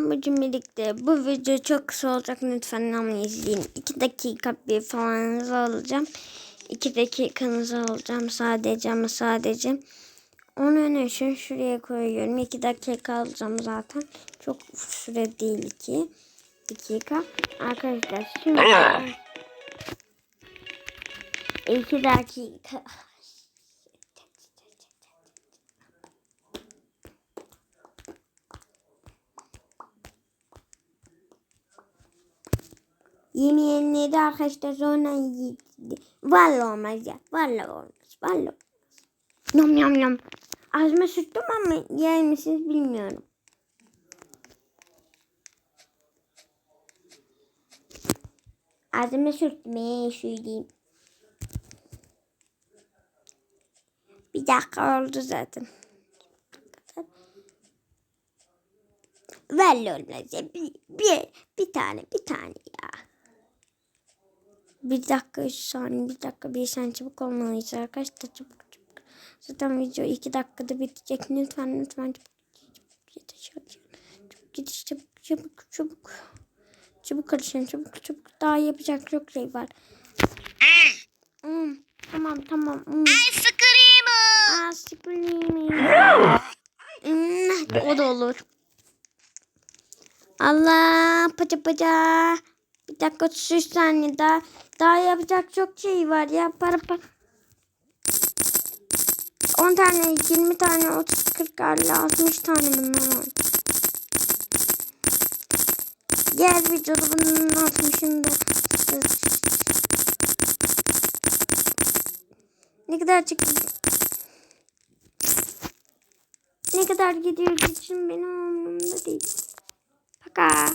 Bugün birlikte bu video çok kısa olacak lütfen ama izleyin. 2 dakika bir falanınızı alacağım. 2 dakikanızı alacağım sadece ama sadece. Onun için şuraya koyuyorum. 2 dakika alacağım zaten. Çok süre değil ki. dakika. Arkadaşlar şimdi 2 dakika. Yemeyenleri arkadaşlar sonra yedi. Vallahi olmaz ya. Vallahi olmaz. Vallahi olmaz. Yam yam yam. Ağzıma sürttüm ama yer misiniz bilmiyorum. Ağzıma sürttüm. Ee, söyleyeyim. Bir dakika oldu zaten. Vallahi olmaz ya. Bir, bir, bir tane bir tane ya. Bir dakika, üç saniye, bir dakika, bir saniye çabuk olmalıyız arkadaşlar çabuk çabuk. Zaten video iki dakikada bitecek. Lütfen lütfen çabuk çabuk yetiş çabuk yetiş çabuk çabuk çabuk. Çabuk karışın çabuk çabuk. Daha yapacak çok şey var. Hmm, tamam tamam. Hmm. Aa, sıkılayım. Hmm, o da olur. Allah paça paça. Bir dakika 33 saniye daha. Daha yapacak çok şey var ya. Para para. 10 tane, 20 tane, 30, 40, 50, 60 tane bunlar var. Diğer videoda bunun 60'ında. Ne kadar çıktı? Ne kadar gidiyor için benim umurumda değil. Paka.